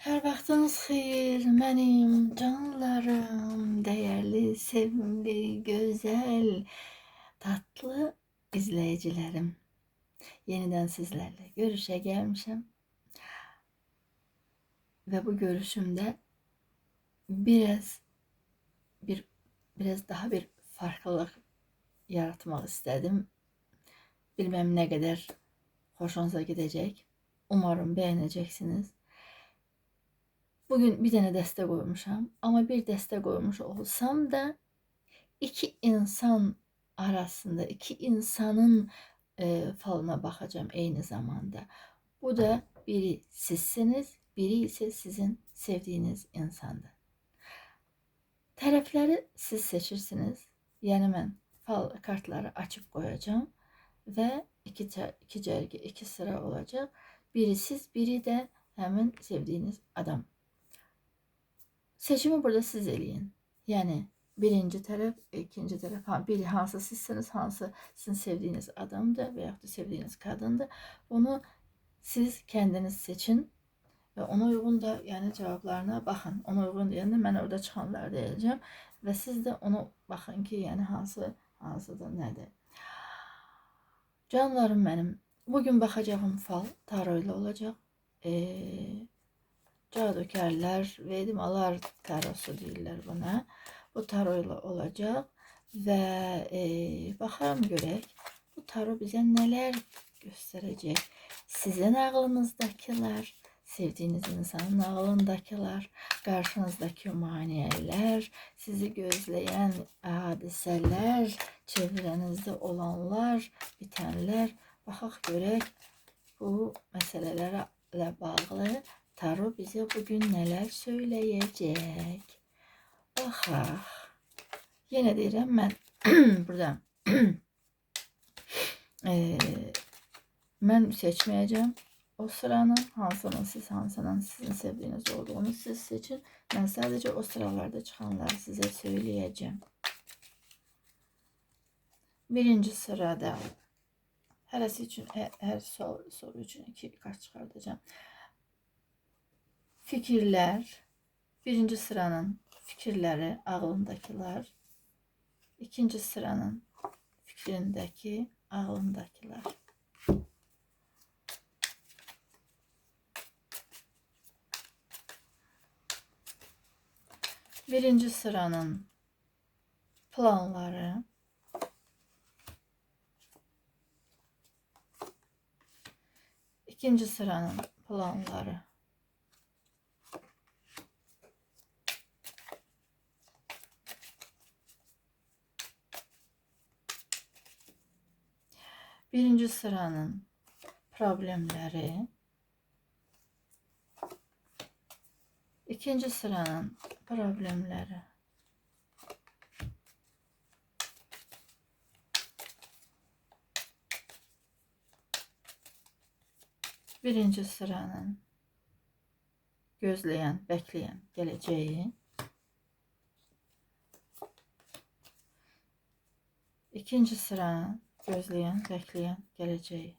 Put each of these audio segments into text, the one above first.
Hər vaxtınız xeyir, mənim canlarım, dəyərli, sevimli, gözəl, tatlı izləyicilərim. Yenidən sizlərlə görüşə gəlmişəm və bu görüşümdə biraz bir biraz daha bir farklılık yaratmaq istədim. Bilməm nə qədər xoşunuza gidəcək. Umarım bəyənəcəksiniz. Bugün bir dənə dəstə qoymuşam, amma bir dəstə qoymuş olsam da iki insan arasında, iki insanın e, falına bakacağım eyni zamanda. Bu da biri sizsiniz, biri ise sizin sevdiğiniz insandır. Tərəfləri siz seçirsiniz. Yəni mən fal kartları açıp koyacağım ve iki, iki cərgə, iki sıra olacak. Biri siz, biri de hemen sevdiğiniz adam. Seçimi burada siz eləyin. Yəni birinci tərəf, ikinci ha- biri hansı sizsiniz, hansı sizin sevdiğiniz adamdır veya da sevdiğiniz kadındır. Onu siz kendiniz seçin ve ona uygun da yani cevaplarına bakın. Ona uygun diyende ben orada çıkanları diyeceğim ve siz de ona bakın ki yani hansı hansıdır nedir. Canlarım benim. Bugün bakacağım fal tarot ile olacak. Ee, Cadukarlar, Vedimalar tarosu deyirlər buna. Bu taro ilə olacaq və e, baxaram görək bu taro bizə nələr göstərəcək. Sizin ağlınızdakılar, sevdiyiniz insanın ağlındakılar, qarşınızdakı maneələr, sizi gözləyən hadisələr, çevrənizdə olanlar, bitənlər. Baxaq görək bu məsələlərlə bağlı Taro bize bugün neler söyleyecek? Aha. Yine deyirəm mən burada eee mən seçməyəcəm. O sıranın hansının siz hansının sizin sevdiğiniz olduğunu siz seçin. Ben sadece o sıralarda çıkanları size söyleyeceğim. Birinci sırada hərəsi üçün hər, hər soru üçün iki kart çıxardacağım. Fikirler. Birinci sıranın fikirleri, ağlındakiler. İkinci sıranın fikrindeki, ağlındakiler. Birinci sıranın planları. İkinci sıranın planları. Birinci sıranın problemleri. İkinci sıranın problemleri. Birinci sıranın gözleyen, bekleyen geleceği. İkinci sıranın gözleyen, bekleyen geleceği.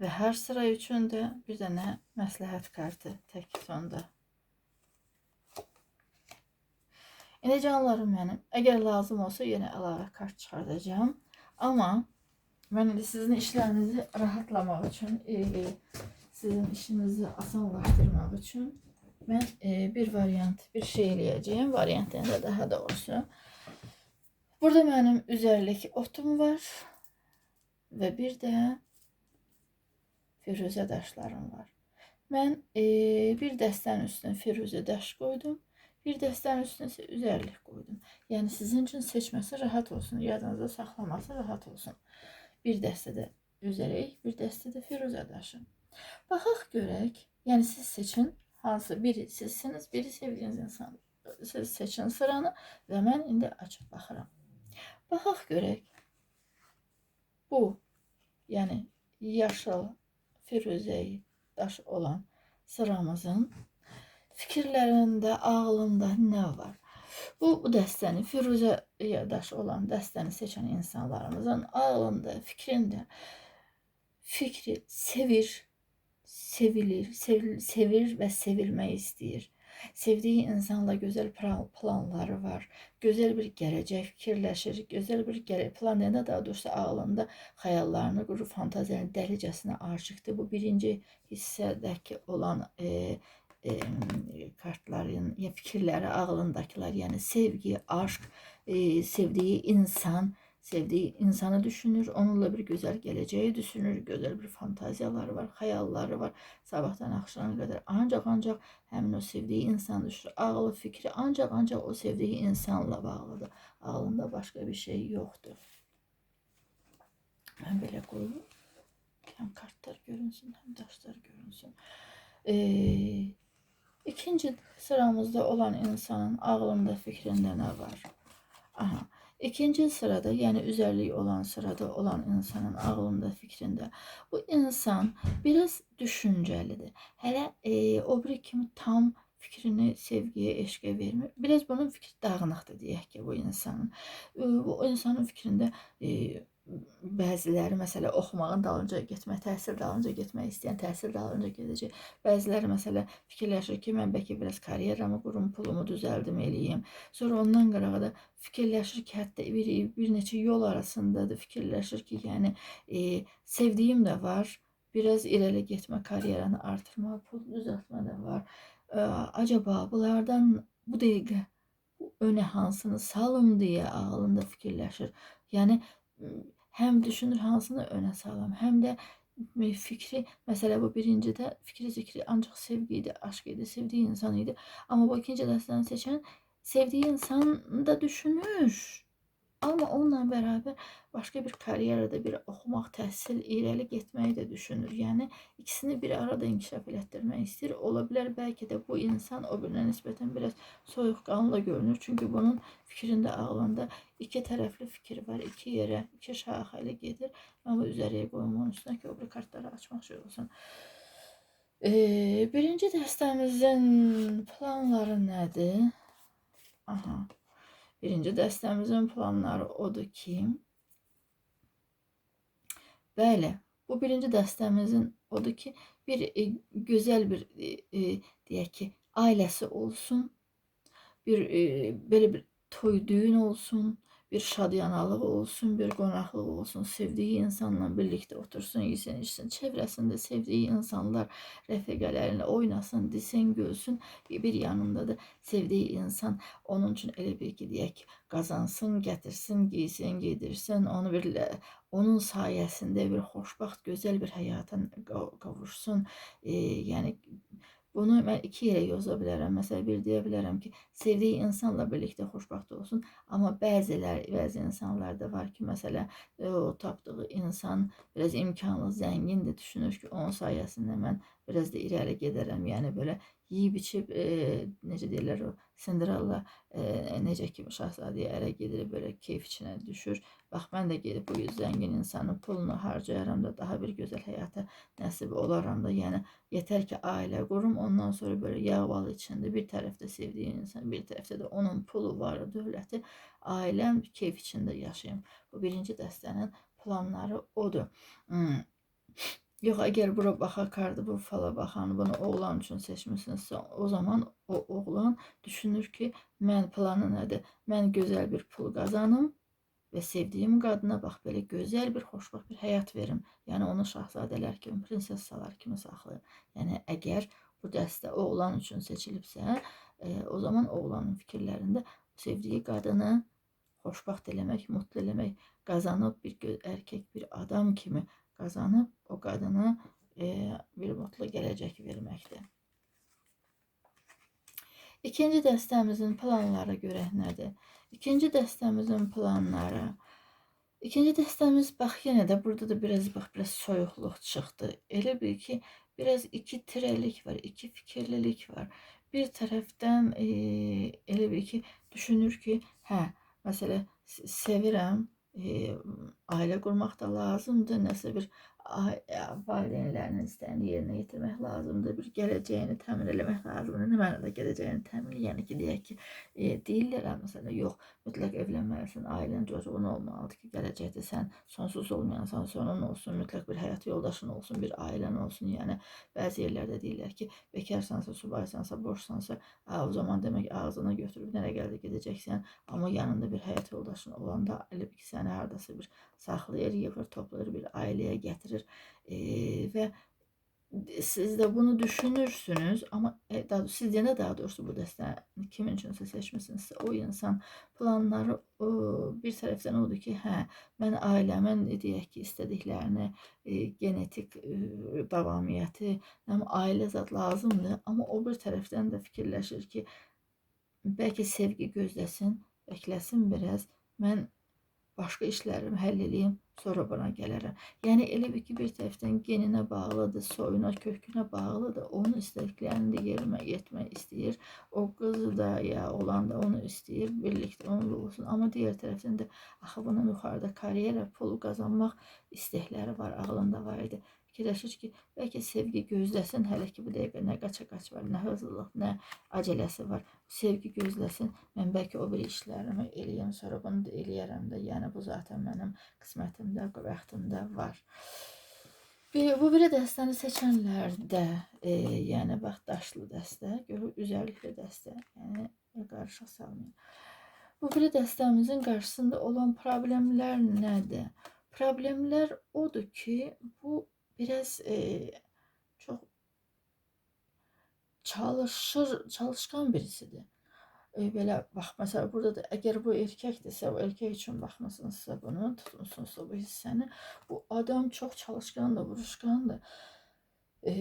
Ve her sıra üçün də bir dənə məsləhət kartı tək sonda. İndi canlarım mənim, əgər lazım olsa yenə əlavə kart çıxardacağım. Amma mən indi sizin işlərinizi rahatlamaq üçün, e, sizin işinizi asanlaşdırmaq üçün mən e, bir variant, bir şey eləyəcəyim. Variantını da daha doğrusu. Burada mənim üzərlik otum var və bir də firuzə daşlarım var. Mən e, bir dəstənin üstünə firuzə daş qoydum. Bir dəstənin üstünə isə üzərlik qoydum. Yəni sizin üçün seçməsi rahat olsun, yadınızda saxlaması rahat olsun. Bir dəstədə üzərək, bir dəstədə firuzə daşı. Baxaq görək. Yəni siz seçin hansı biri sizsiniz, biri sevdiyiniz insan. Siz seçin sıranı və mən indi açıb baxıram. Baxaq görək. Bu, yəni yaşıl firuzəyi daş olan sıramızın fikirlərində, ağlında nə var? Bu, bu dəstəni, firuzəyə daş olan dəstəni seçən insanlarımızın ağlında, fikrində fikri sevir, sevilir, sevil, sevir ve sevilmek istəyir. Sevdiği insanla güzel plan- planları var. Güzel bir gelecek fikirləşir. Güzel bir gele plan deyəndə daha doğrusu ağlında xəyallarını qurur, fantaziyanı dəlicəsinə aşıqdır. Bu birinci hissədəki olan e, e, kartların ya fikirləri, ağlındakiler yani sevgi, aşk, e, sevdiği insan, sevdiği insanı düşünür, onunla bir güzel geleceği düşünür, güzel bir fantaziyaları var, hayalları var. Sabahtan akşama kadar ancak ancak həmin o sevdiği insan düşünür. Ağlı fikri ancak ancak o sevdiği insanla bağlıdır. Ağlında başka bir şey yoktur. Ben belə qoyum. Hem kartlar görünsün, hem daşlar görünsün. Ee, ikinci sıramızda olan insanın ağlında, fikrində nə var? Aha. İkinci sırada yani üzerliği olan sırada olan insanın ağlında fikrinde bu insan biraz düşüncelidir. Hele e, o bir kimi tam fikrini sevgiye, eşqə vermir. Biraz bunun fikri dağınıqdır deyək ki, bu insanın. E, bu insanın fikrində e, bəziləri məsələ oxumağın dalınca getmək, təhsil dalınca getmək istəyən təhsil dalınca gedəcək. Bəziləri məsələ fikirləşir ki, mən bəlkə biraz karyeramı qurum, pulumu düzəldim eləyim. Sonra ondan qırağa da fikirləşir ki, hətta bir, bir neçə yol arasındadır. Fikirləşir ki, yəni e, sevdiyim də var. Biraz irəli getmə, karyeranı artırma, pul düzəltmə də var. E, acaba bunlardan bu dəqiqə öne hansını salım diye ağlında fikirləşir. Yəni hem düşünür hansını öne salam, hem de fikri mesela bu birincide fikri zikri ancak sevgiydi, aşkıydı, sevdiği insanıydı. Ama bu ikinci dersden seçen sevdiği insan da düşünür. Ama onunla beraber başka bir kariyerde bir okumak, təhsil, irəli getməyi də düşünür. Yəni ikisini bir arada inkişaf elətdirmək istəyir. Ola bilər bəlkə də bu insan o birinə nisbətən biraz soyuqqanlı görünür. Çünki bunun fikrində, ağlında iki tərəfli fikir var. iki yerə, iki şaxəli gedir. Mən bu üzəriyə qoyum onun üstünə ki, o bir kartları açmaq şey olsun. Ee, birinci dəstəmizin planları nədir? Aha. Birinci dəstəmizin planları odur ki, bəli, bu birinci dəstəmizin odur ki, bir e, gözəl bir e, e, deyək ki, ailəsi olsun, bir e, belə bir toy düğün olsun, bir şadyanalıq olsun, bir qonaqlıq olsun, sevdiği insanla birlikte otursun, yesin, içsin, çevresinde sevdiği insanlar rəfiqələrlə oynasın, desin, gülsün, bir yanında da sevdiği insan onun için elə bir ki, deyək, qazansın, gətirsin, giysin, giydirsin, onu bir onun sayesinde bir xoşbaxt, gözəl bir həyata qavuşsun. E, yəni bunu mən iki yerə yoza bilərəm. Məsələn, bir deyə bilərəm ki, sevdiyi insanla birlikdə xoşbəxt olsun. Amma bəzilər, bəzi insanlar da var ki, məsələn, o tapdığı insan biraz imkanlı, zəngindir, düşünür ki, onun sayəsində mən biraz da irəli gedərəm. Yəni belə yeyib içib e, necə deyirlər o Cinderella e, necə ki şahzadəyə ərə gedir belə keyf içinə düşür. Bax mən də gedib bu zəngin insanın pulunu harcayaram da daha bir gözəl həyata nəsib olaram da. Yəni yetər ki ailə qurum ondan sonra böyle yağvalı içində bir tərəfdə sevdiyi insan, bir tərəfdə də onun pulu var, dövləti, ailəm keyf içində yaşayım. Bu birinci dəstənin planları odur. Hmm. Yok eğer bura baka kardı bu fala bakan bunu oğlan için seçmişsinizsə o zaman o oğlan düşünür ki mən planı nədir? Mən gözəl bir pul qazanım və sevdiyim qadına bax belə gözəl bir xoşbaxt bir həyat verim. Yəni onu şahzadələr kimi, prinsessalar kimi saxlayım. Yəni əgər bu dəstə oğlan üçün seçilibsə, e, o zaman oğlanın fikirlərində sevdiyi qadını xoşbaxt eləmək, mutlu eləmək, qazanıb bir erkek bir adam kimi kazanıp o kadına e, bir mutlu gelecek vermekte. İkinci dəstəmizin planlara göre nədir? İkinci dəstəmizin planları İkinci dəstəmiz bax yenə də burada da biraz bax biraz soyuqluq çıxdı. Elə bil ki, biraz iki tirəlik var, iki fikirlilik var. Bir tərəfdən e, elə bil ki, düşünür ki, hə, məsələ sevirəm, e, aile kurmak da lazımdı. Nasıl bir valideynlərinin istəyini yerinə yetirmək lazımdır. Bir gələcəyini təmin etmək lazımdır. Nə mənada gələcəyini təmin, yəni ki, deyək ki, e, deyirlər məsələn, yox, mütləq evlənməlisən, ailənin çocuğun olmalıdır ki, gələcəkdə sən sonsuz olmayansan, sonun olsun, mütləq bir həyat yoldaşın olsun, bir ailən olsun. Yəni bəzi yerlərdə deyirlər ki, bekarsansa, subaysansa, boşsansa, ha, o zaman demək ağzına götürüb nerə gəldi gedəcəksən, amma yanında bir həyat yoldaşın olanda elə ki, səni hardasa bir saxlayır, yığır, toplayır, bir ailəyə gətirir e, və siz de bunu düşünürsünüz ama e, daha, siz de ne daha doğrusu bu dəstə kimin üçünsə seçmisinizsə o insan planları o, bir tərəfdən odur ki, hə, mən ailəmin deyək ki, istədiklərini, e, genetik e, davamiyyəti, həm ailə zat lazımdır, amma o bir tərəfdən də fikirləşir ki, bəlkə sevgi gözləsin, bəkləsin biraz, mən başqa işlərimi həll eləyim, sonra buna gələrəm. Yəni elə bir ki, bir tərəfdən geninə bağlıdır, soyuna, kökünə bağlıdır. Onun istədiklərini də yerinə yetmək. O qızı da ya olan da onu istəyir, birlikdə onunla olsun. Amma digər tərəfdən də axı bunun yuxarıda karyera, pul qazanmaq istəkləri var, ağlında var idi. Fikirləşir ki, bəlkə sevgi gözləsin, hələ ki bu dəqiqə nə qaça-qaç var, nə hızlılıq, nə acələsi var. Sevgi gözləsin, mən bəlkə o bir işlərimi eləyəm, sonra bunu da eləyərəm də. Yəni bu zaten mənim qismətimdə, bəxtimdə var. Bir, bu biri dəstəni seçənlərdə, e, yəni bax daşlı dəstə, görür üzərlikli dəstə, yəni qarışıq salmayın. Bu biri dəstəmizin qarşısında olan problemlər nədir? Problemlər odur ki, bu biraz e, çok çalışır, çalışkan birisidir. E, belə bax, məsələn, burada da əgər bu erkəkdirsə, o erkək üçün baxmısınızsa bunu, tutmusunuzsa bu hissəni, bu adam çox çalışkandır, vuruşkandır. E,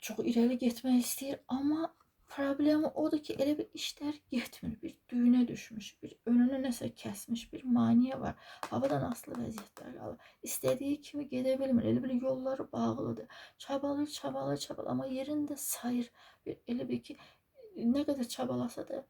çox irəli getmək istəyir, amma Problemi odur ki, elə bir işlər getmir. Bir düyünə düşmüş, bir önünü nəsə kəsmiş, bir maneə var. Havadan asılı vəziyyətlər qalır. İstədiyi kimi gedə bilmir. Elə bir yolları bağlıdır. Çabalır, çabalır, çabalır, amma yerində sayır. Bir, elə bir ki, nə qədər çabalasa da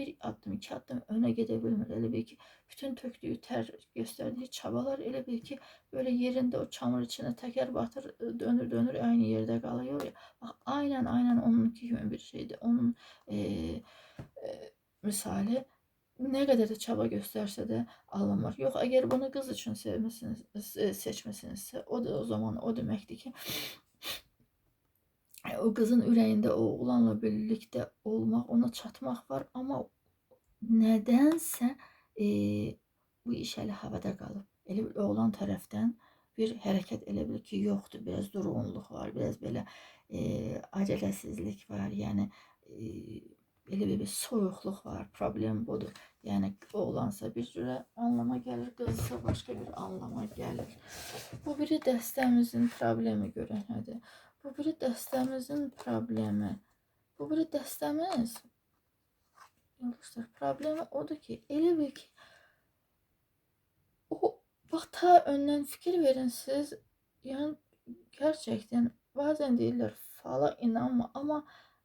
bir adım, iki adım öne gidebilmir. Elə bil ki, bütün töktüğü ter, gösterdiği çabalar elə bil ki, böyle yerinde o çamur içine teker batır, dönür dönür aynı yerde kalıyor ya. Bak aynen aynen onunki gibi bir şeydi. Onun e, e, misali ne kadar da çaba gösterse de alınmır. Yok eğer bunu kız için sevmesiniz, seçmesinizse o da o zaman o demekti ki o kızın ürəyində o oğlanla birlikdə olmaq, ona çatmaq var, amma nədənsə e, bu iş hələ havada qalıb. Elə bir oğlan tərəfdən bir hərəkət elə bil ki, yoxdur. Biraz durğunluq var, biraz belə e, acələsizlik var. Yəni e, elə bir, bir soyuqluq var. Problem budur. Yəni oğlansa bir cürə anlama gəlir, qızsa başqa bir anlama gəlir. Bu biri dəstəmizin problemi görənədir. Bu biri dəstəmizin problemi. Bu biri dəstəmiz. Yoldaşlar problemi odur ki elə bil ki o bax ta öndən fikir verin siz. Yəni gerçekten bazen deyirlər fala inanma ama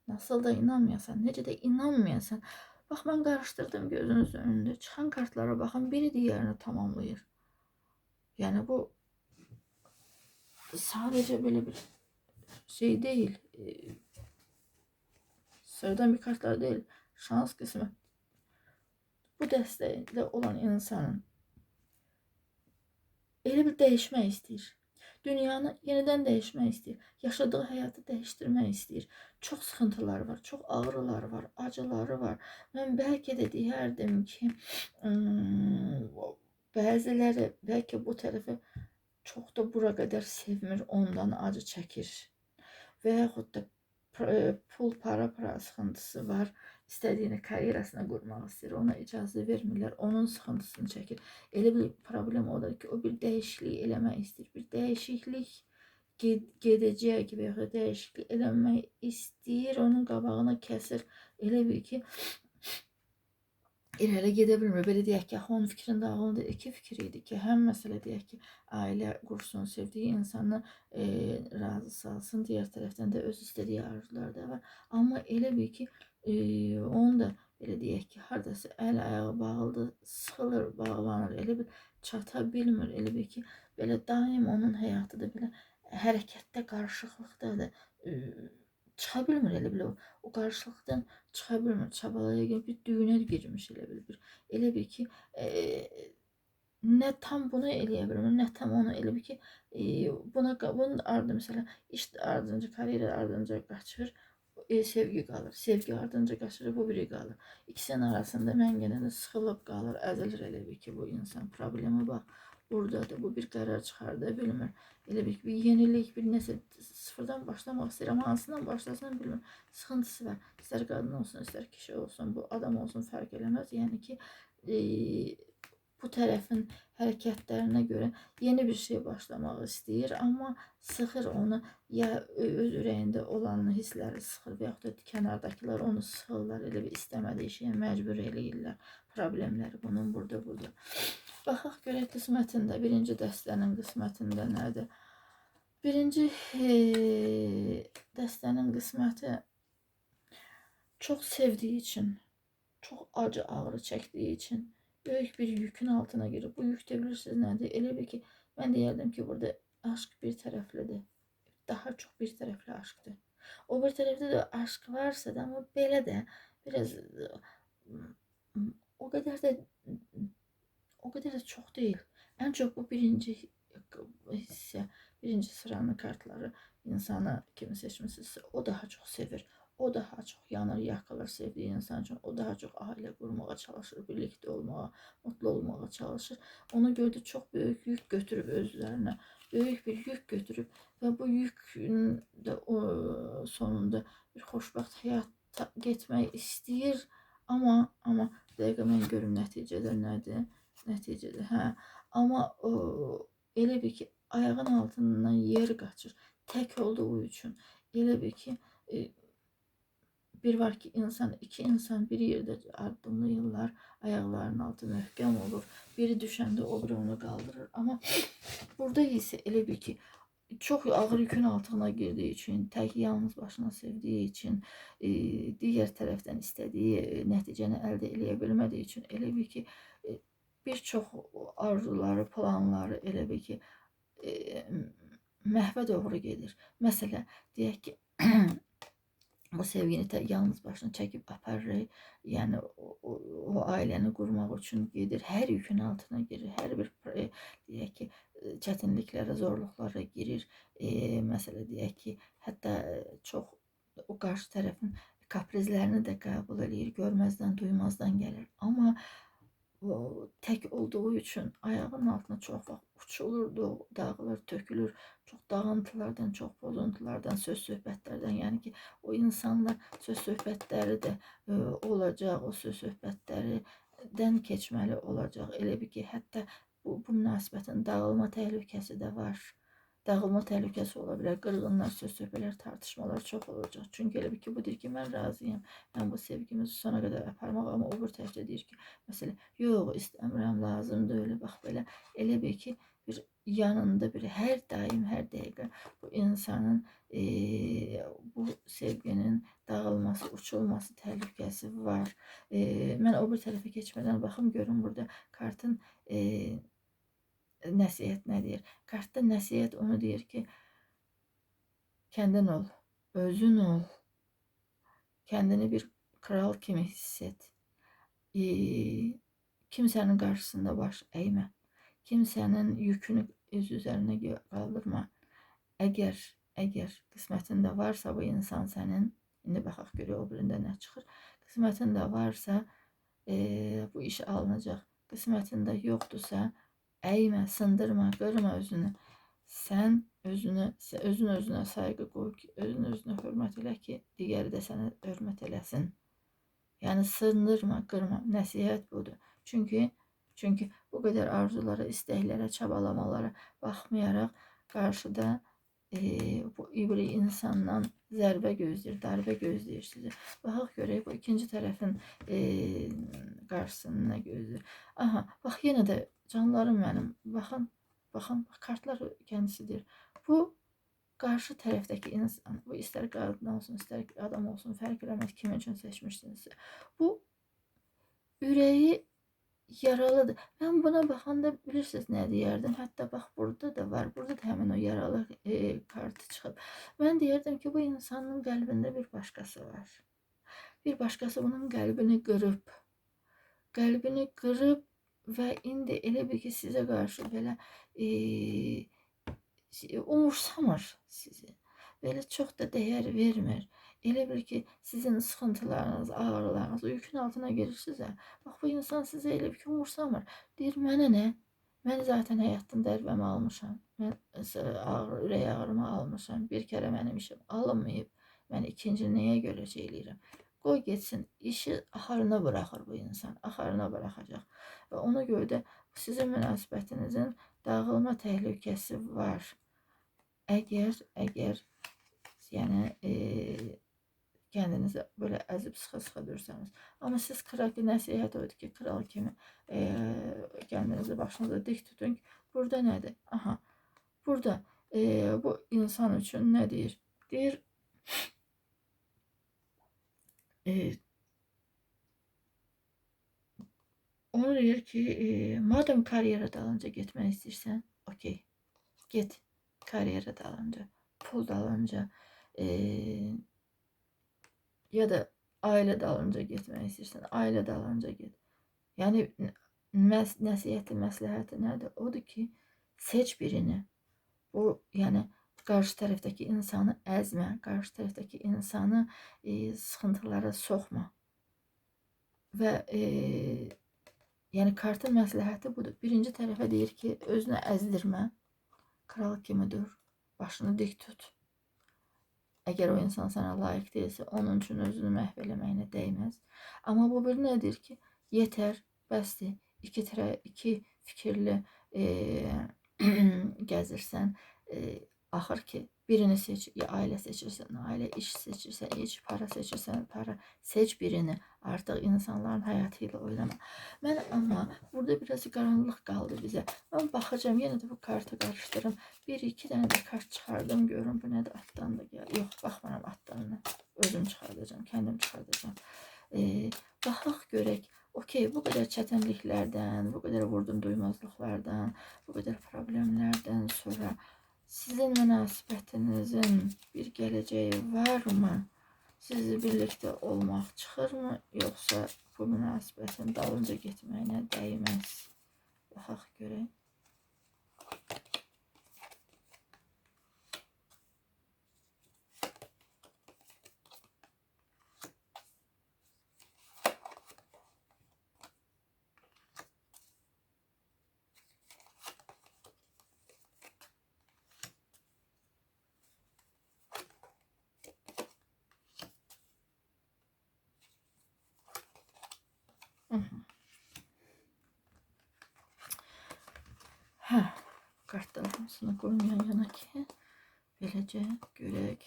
nasıl da inanmayasan necə də inanmayasan. Bax mən qarışdırdım gözünüzün önündə. Çıxan kartlara baxın biri digərini tamamlayır. Yəni bu sadece böyle bir şey değil. E, sıradan bir kartlar değil. Şans kısmı. Bu desteğiyle olan insanın elə bir dəyişmək istəyir. Dünyanı yenidən dəyişmək istəyir. Yaşadığı həyatı dəyişdirmək istəyir. Çox sıxıntıları var, çox ağrıları var, acıları var. Mən bəlkə də deyərdim ki, bəziləri bəlkə bu tərəfi çox da bura qədər sevmir, ondan acı çəkir və yaxud da e, pul, para, para sıxıntısı var. İstədiyini karyerasına qurmaq istəyir. Ona icazə vermirlər. Onun sıxıntısını çəkir. Elə bir problem odur ki, o bir dəyişiklik eləmək istəyir. Bir dəyişiklik gedəcək və ya dəyişiklik eləmək istəyir. Onun qabağını kəsir. Elə bir ki, irəli gedə bilmir. Belə deyək ki, onun fikrində ağlında iki fikir idi ki, həm məsələ deyək ki, ailə qursun, sevdiyi insanı e, razı salsın, digər tərəfdən də öz istədiyi arzular da var. Amma elə bil ki, e, onun da belə deyək ki, hardasa əl ayağı bağlıdır, sıxılır, bağlanır. Elə bir çata bilmir. Elə bil ki, belə daim onun həyatı da belə hərəkətdə, qarışıqlıqdadır. E, çıxa bilmir elə bil o, o qarışıqlıqdan çıxa bilmir. Çabalaya bir düyünə girmiş elə bil bir. Elə bil ki, e, nə tam bunu eləyə bilmir, nə tam onu elə bil ki, e, buna bunun ardı məsələ iş ardınca, karyera ardınca qaçır. E, sevgi qalır. Sevgi ardınca qaçır, bu biri qalır. İkisinin arasında mən yenə də sıxılıb qalır, əzilir elə bil ki, bu insan problemi bax. Buradadır. Bu bir qərar çıxarda bilmir. Elə bir, bir yenilik, bir nəsə sıfırdan başlamaq istəyir, amma hansından başlasın bilmir. Sıxıntısı var. İstər qadın olsun, istər kişi olsun, bu adam olsun fərq eləməz. Yəni ki, e, bu tərəfin hərəkətlərinə görə yeni bir şey başlamaq istəyir, amma sıxır onu ya öz ürəyində olan hissləri sıxır və yaxud da kənardakılar onu sıxırlar, elə bir istəmədiyi şeyə məcbur eləyirlər. Problemləri bunun burada budur. Baxaq görək qismətində, birinci dəstənin qismətində nədir? Birinci e, dəstənin qisməti çok sevdiği için, çok acı ağrı çektiği için büyük bir yükün altına girip bu yük de bilirsiniz nədir? Elə bir ki, mən deyərdim ki, burada aşk bir tərəflidir. Daha çok bir tərəfli aşkdır. O bir tərəfdə də aşk varsa da ama belə də biraz o qədər də o qədər də çox deyil. Ən çox bu birinci hissə, birinci sıranın kartları insanı kimi seçmisinizsə, o daha çox sevir. O daha çox yanır, yaxılır sevdiyi insan üçün. O daha çox ailə qurmağa çalışır, birlikdə olmağa, mutlu olmağa çalışır. Ona görə də çox böyük yük götürüb özlərinə. Böyük bir yük götürüb və bu yükün də o sonunda bir xoşbəxt həyat getmək istəyir. Amma amma dəqiqə mən görüm nəticədə nədir? Nəticədə hə. Amma o elə bir ki ayağın altından yer qaçır. Tək olduğu üçün elə bir ki e, bir var ki insan, iki insan bir yerde adımlıyorlar. Ayaklarının altı möhkəm olur. Biri düşəndə o biri onu qaldırır. Ama burada ise elə bir ki çok ağır yükün altına girdiği için, tək yalnız başına sevdiği için, e, diğer tərəfdən istədiyi e, nəticəni əldə eləyə bilmədiyi üçün elə bir ki e, bir çox arzuları, planları elə bir ki e, məhvə doğru gedir. Məsələn, deyək ki bu sevgini de yalnız başına çekip aparır. Yani o, o, o aileni kurmak için gelir. Her yükün altına girir. Her bir e, ki e, çətinliklərə, zorluqlara girir. E, məsələ deyək ki, hətta e, çox o qarşı tərəfin kaprizlərini də qəbul eləyir, görməzdən, duymazdan gəlir. Amma o tek olduğu için ayağının altına çok vaxt uçulur, dağılır, tökülür. Çok dağıntılardan, çok bozuntulardan, söz söhbətlərdən. Yəni ki, o insanlar söz söhbətləri də e, o söz söhbətləridən keçməli olacaq. Elə ki, hətta bu, bu münasibətin dağılma təhlükəsi də var dağılma təhlükəsi ola bilər. Qırğınlar, söz-söhbətlər, tartışmalar çox olacaq. Çünki elə bir ki, bu deyir ki, mən razıyam. Mən bu sevgimizi sona qədər aparmaq, amma o bir tərəfdə deyir ki, məsələn, yox, istəmirəm, lazımdır elə bax belə. Elə bir ki, bir yanında bir hər daim, hər dəqiqə bu insanın e, bu sevginin dağılması, uçulması təhlükəsi var. E, mən o bir tərəfə keçmədən baxım görüm burada kartın e, nəsihət nə deyir? Kartda nəsihət onu deyir ki, kəndin ol, özün ol. Kendini bir kral kimi hiss et. E, kimsenin karşısında baş eğme. Kimsenin yükünü öz üzerine kaldırma. Eğer, eğer kısmetinde varsa bu insan senin, indi baxaq görək o birində nə çıxır. Qismətində varsa, e, bu iş alınacaq. Qismətində yoxdursa, Eğme, sındırma, kırma özünü. Sen özünü, özün özünə saygı qoy ki, özün özünə hörmət elə ki, digəri də sənə hörmət eləsin. Yəni sındırma, qırma. Nəsihət budur. Çünki çünki bu qədər arzulara, istəklərə, çabalamalara baxmayaraq qarşıda e, bu ibri insandan zərbə gözləyir, darbə gözləyir sizi. Baxaq görək bu ikinci tərəfin e, qarşısında nə gözləyir. Aha, bax yenə də Canlarım benim. Bakın, bakın kartlar kendisidir. Bu karşı tərəfdəki insan, bu istər qadın olsun, istər adam olsun, fərq eləməz kim üçün seçmişsinizsə. Bu ürəyi yaralıdır. Ben buna baxanda bilirsiniz nə deyərdim? Hətta bax burada da var. Burada da həmin o yaralı e, kartı çıxıb. Mən deyərdim ki, bu insanın qəlbində bir başqası var. Bir başqası bunun qəlbini qırıb. Qəlbini qırıb və indi elə bil ki, sizə qarşı belə e, umursamır sizi. Belə çox da dəyər vermir. Elə bil ki, sizin sıxıntılarınız, ağrılarınız yükün altına girirsinizsə, bax bu insan sizə elə bil ki, umursamır. Deyir, mənə nə? Mən zaten həyatdan dərbəmi almışam. Mən ağrı, ürək ağrımı almışam. Bir kərə mənim işim alınmayıb. Mən ikinci nəyə görə şey eləyirəm? Qoy getsin. İşi axarına buraxır bu insan. Axarına buraxacaq. Və ona görə də sizin münasibətinizin dağılma təhlükəsi var. Əgər, əgər yəni e, kendinizi böyle ezip sıkı sıkı dursanız. Ama siz kral ki nəsihət oydu ki, kral kimi e, kendinizi başınıza dik tutun. Burada nədir? Aha. Burada e, bu insan üçün nə deyir? Deyir e, onu deyir ki, e, madem kariyera dalınca getmək istəyirsən, okey. Get. Kariyera dalınca, pul dalınca, e, ya da aile dalınca getmək istəyirsən, ailə dalınca get. Yəni məs nəsihəti, məsləhəti nədir? Odur ki, seç birini. Bu, yəni qarşı tərəfdəki insanı əzmə, qarşı tərəfdəki insanı e, sıxıntılara soxma. Və e, yəni kartın məsləhəti budur. Birinci tərəfə deyir ki, özünü əzdirmə. Kral kimi dur. Başını dik tut. Əgər o insan sənə layiq deyilsə, onun üçün özünü məhv eləməyinə dəyməz. Amma bu bir nədir ki, yetər, bəsdir. İki tərə, iki fikirli e, gəzirsən, e, axır ki, birini seç, ya ailə seçirsən, ailə, iş seçirsən, iş, para seçirsən, para. Seç birini. Artıq insanların həyatı ilə oynama. Mən amma burada biraz qaranlıq qaldı bizə. Mən baxacağam, yenə də bu kartı qarışdırım. Bir, iki dənə də kart çıxardım, görüm bu nədir, atdan da gəl. Yox, baxmaram atdan. Özüm çıxardacağam, kendim çıxardacağam. Ee, baxaq görək. Okey, bu qədər çətinliklərdən, bu qədər vurdum duymazlıqlardan, bu qədər problemlərdən sonra sizin münasibətinizin bir gələcəyi varmı? Sizi birlikte olmak çıxır mı, yoxsa bu münasibətin dalınca getməyinə dəyməz? Baxaq görək. Hə, kartlarımızı qoyum yan yana ki, beləcə görək.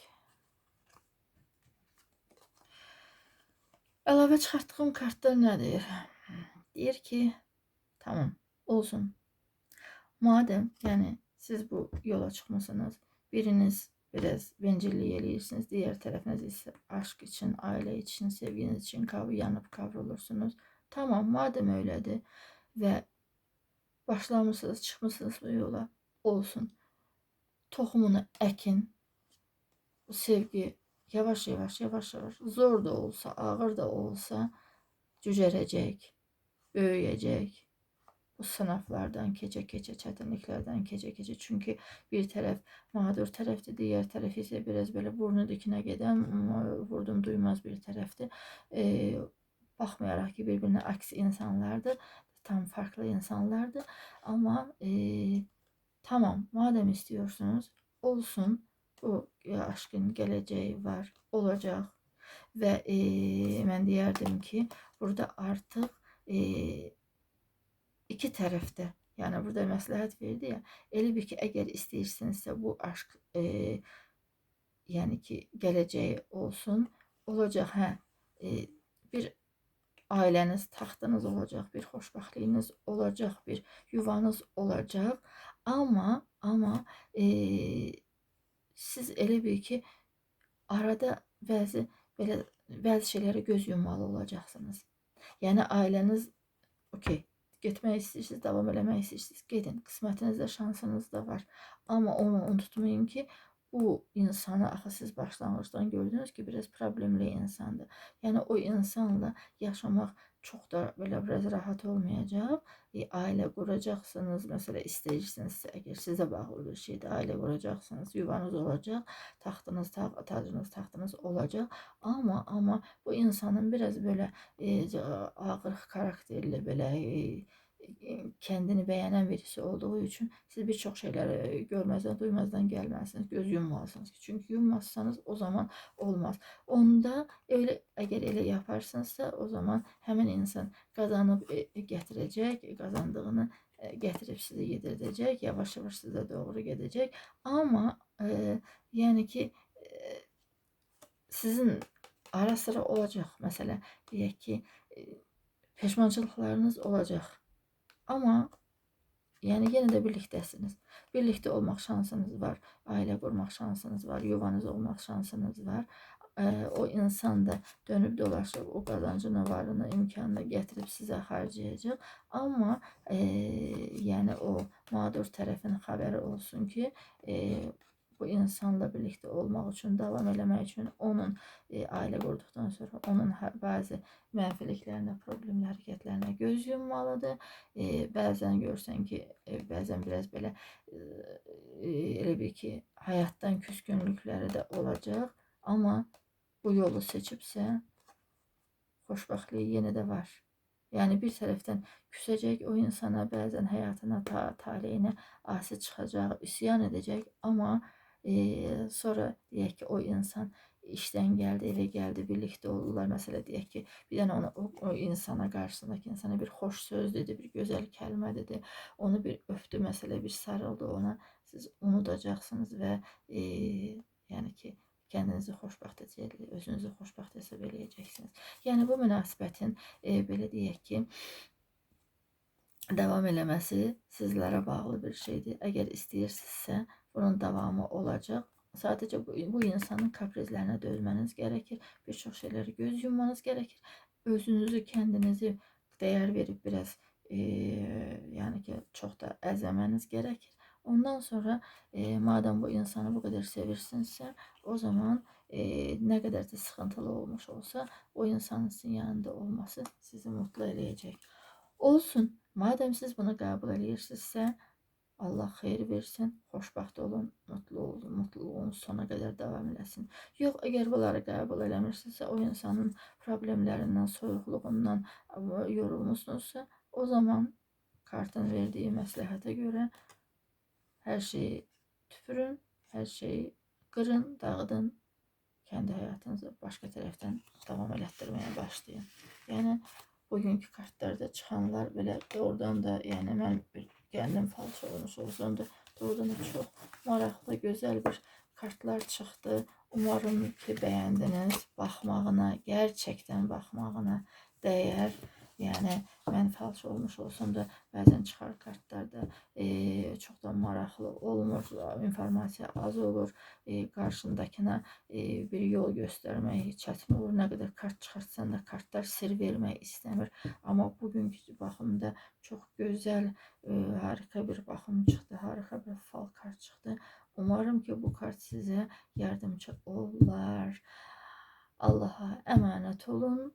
Əlavə çıxartdığım kartlar nədir? Deyir ki, tamam, olsun. Madem, yəni siz bu yola çıxmısınız, biriniz biraz bencillik eləyirsiniz, digər tərəfiniz isə aşk için, ailə için, sevginiz için kav yanıb kavrulursunuz. Tamam, madem öylədir və başlamışsınız, çıxmısınız bu yola, olsun. Toxumunu əkin. Bu sevgi yavaş yavaş, yavaş yavaş, zor da olsa, ağır da olsa cücərəcək, böyüyəcək. Bu sınavlardan keçə keçə, çətinliklərdən keçə keçə. Çünki bir tərəf mağdur tərəfdir, digər tərəf isə biraz belə burnu dikinə gedən, vurdum duymaz bir tərəfdir. E, baxmayaraq ki, bir-birinə aks insanlardır tam farklı insanlardı. Ama e, tamam madem istiyorsunuz olsun bu aşkın geleceği var olacak ve e, ben diyerdim ki burada artık e, iki tərəfdə yani burada məsləhət verdi ya elə ki əgər istəyirsinizsə bu aşk e, yəni ki gələcəyi olsun olacaq hə e, bir aileniz, taxtınız olacak, bir xoşbəxtliyiniz olacak, bir yuvanız olacak. Ama ama e, siz elə bil ki arada bəzi belə bəzi şeylərə göz yummalı olacaqsınız. Yəni ailəniz okey, getmək istəyirsiniz, davam eləmək istəyirsiniz, gedin. Qismətinizdə, şansınız da var. Amma onu unutmayın ki, bu insanı axı siz başlanğıcdan gördünüz ki, biraz problemli insandır. Yəni o insanla yaşamaq çox da belə biraz rahat olmayacaq. E, ailə quracaqsınız, məsələ istəyirsinizsə, əgər sizə bağlı bir şeydir, ailə quracaqsınız, yuvanız olacaq, taxtınız, ta tacınız, taxtınız olacaq. Amma amma bu insanın biraz belə e, ağır xarakterli, belə e, kendini beğenen birisi olduğu için siz birçok şeyleri görmezden duymazdan gelmezsiniz. Göz yummalısınız. Çünkü yummazsanız o zaman olmaz. Onda öyle eğer öyle yaparsınızsa o zaman hemen insan kazanıp e, getirecek, kazandığını e, getirip size yedirecek, yavaş yavaş size doğru gidecek. Ama e, yani ki e, sizin ara sıra olacak mesela diye ki e, peşmançılıklarınız olacak. Ama yani yine de birliktesiniz. Birlikte olmak şansınız var. Aile kurmak şansınız var. Yuvanız olmak şansınız var. Ee, o insan da dönüp dolaşıp o kazancını, varını, imkanını getirip size harcayacak. Ama e, yani o mağdur tarafın haberi olsun ki e, bu insanla birlikte olmak için, devam eləmək için onun e, ailə qurduqdan sonra onun bazı mənfiliklərinə, problemli hərəkətlərinə göz yummalıdır. E, bəzən görsən ki, e, bəzən biraz belə e, elə bir ki, həyatdan küskünlükləri də olacaq, amma bu yolu seçibsə xoşbəxtliyi yenə də var. Yani bir taraftan küsecek o insana bazen hayatına, ta talihine asi çıkacak, isyan edecek ama sonra deyək ki, o insan işten geldi, eve geldi, birlikte oldular. Mesela deyək ki, bir dənə ona, o, o insana, qarşısındakı insana bir hoş söz dedi, bir güzel kəlmə dedi. Onu bir öptü, mesela bir sarıldı ona. Siz unudacaqsınız ve e, yəni ki, kendinizi xoşbəxt edəcək, özünüzü xoşbəxt hesab eləyəcəksiniz. Yəni bu münasibətin e, belə deyək ki, devam eləməsi sizlərə bağlı bir şeydir. Əgər istəyirsinizsə, bunun devamı olacak. Sadece bu, bu insanın kaprizlerine dözmeniz gerekir. Birçok şeyleri göz yummanız gerekir. Özünüzü, kendinizi değer verip biraz e, yani ki çok da əzəməniz gerekir. Ondan sonra e, madem bu insanı bu kadar sevirsinizsə, o zaman e, ne kadar da sıkıntılı olmuş olsa o insanın sizin yanında olması sizi mutlu eləyəcək. Olsun. Madem siz bunu qəbul eləyirsinizsə, Allah xeyir versin, xoşbəxt olun, mutlu olun, mutluluğunuz sona qədər davam eləsin. Yox, əgər bunları qəbul eləmirsinizsə, o insanın problemlərindən, soyuqluğundan yorulmusunuzsa, o zaman kartın verdiyi məsləhətə görə hər şeyi tüpürün, hər şeyi qırın, dağıdın, kendi hayatınızı başka taraftan devam elətdirməyə başlayın. Yəni bugünkü kartlarda çıxanlar belə oradan da, yəni mən kendim falç olmuş olsam da doğrudan da çok maraqlı, güzel bir kartlar çıktı. Umarım ki beğendiniz. Baxmağına, gerçekten baxmağına değer. Yəni mən falç olmuş olsam da bəzən çıxar kartlarda e, çox da maraqlı olmur, informasiya az olur. E, qarşındakına e, bir yol göstərmək çətin olur. Nə qədər kart çıxartsan da kartlar sir vermək istəmir. Amma bugünkü baxımda çox gözəl, e, harika bir baxım çıxdı, harika bir fal kart çıxdı. Umarım ki bu kart sizə yardımcı olar. Allah'a emanet olun.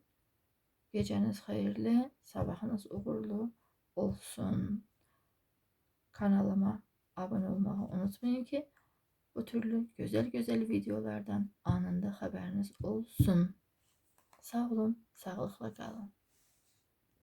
Geceniz hayırlı, sabahınız uğurlu olsun. Kanalıma abone olmayı unutmayın ki bu türlü güzel güzel videolardan anında haberiniz olsun. Sağ olun, sağlıkla kalın.